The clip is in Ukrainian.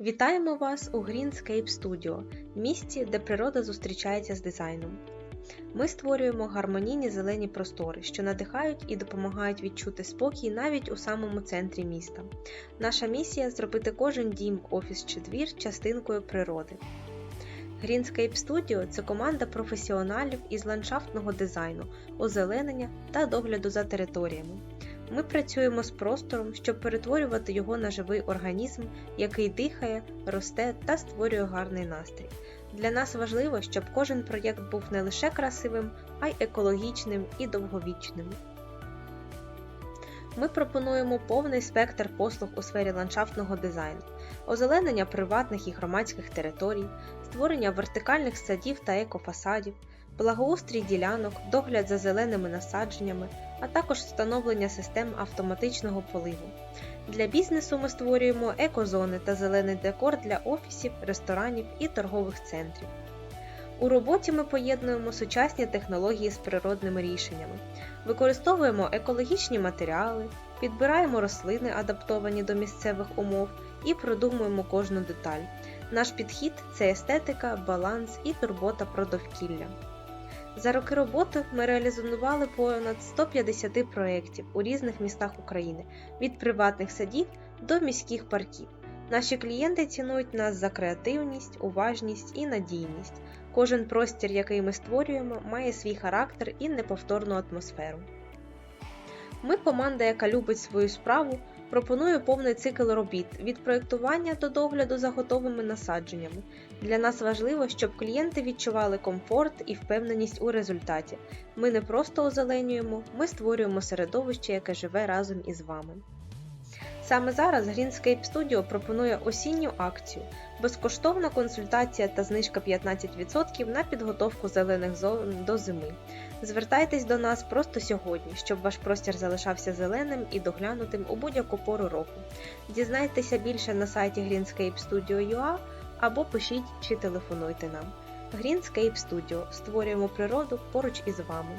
Вітаємо вас у Greenscape Studio, місці, де природа зустрічається з дизайном. Ми створюємо гармонійні зелені простори, що надихають і допомагають відчути спокій навіть у самому центрі міста. Наша місія зробити кожен дім, офіс чи двір частинкою природи. Greenscape Studio це команда професіоналів із ландшафтного дизайну, озеленення та догляду за територіями. Ми працюємо з простором, щоб перетворювати його на живий організм, який дихає, росте та створює гарний настрій. Для нас важливо, щоб кожен проєкт був не лише красивим, а й екологічним і довговічним. Ми пропонуємо повний спектр послуг у сфері ландшафтного дизайну, озеленення приватних і громадських територій, створення вертикальних садів та екофасадів, благоустрій ділянок, догляд за зеленими насадженнями, а також встановлення систем автоматичного поливу. Для бізнесу ми створюємо екозони та зелений декор для офісів, ресторанів і торгових центрів. У роботі ми поєднуємо сучасні технології з природними рішеннями, використовуємо екологічні матеріали, підбираємо рослини, адаптовані до місцевих умов, і продумуємо кожну деталь. Наш підхід це естетика, баланс і турбота про довкілля. За роки роботи ми реалізували понад 150 проєктів у різних містах України від приватних садів до міських парків. Наші клієнти цінують нас за креативність, уважність і надійність. Кожен простір, який ми створюємо, має свій характер і неповторну атмосферу. Ми команда, яка любить свою справу, пропонує повний цикл робіт від проєктування до догляду за готовими насадженнями. Для нас важливо, щоб клієнти відчували комфорт і впевненість у результаті. Ми не просто озеленюємо, ми створюємо середовище, яке живе разом із вами. Саме зараз Greenscape Studio пропонує осінню акцію, безкоштовна консультація та знижка 15% на підготовку зелених зон до зими. Звертайтесь до нас просто сьогодні, щоб ваш простір залишався зеленим і доглянутим у будь-яку пору року. Дізнайтеся більше на сайті Greenscape Studio.ua або пишіть чи телефонуйте нам. Greenscape Studio створюємо природу поруч із вами.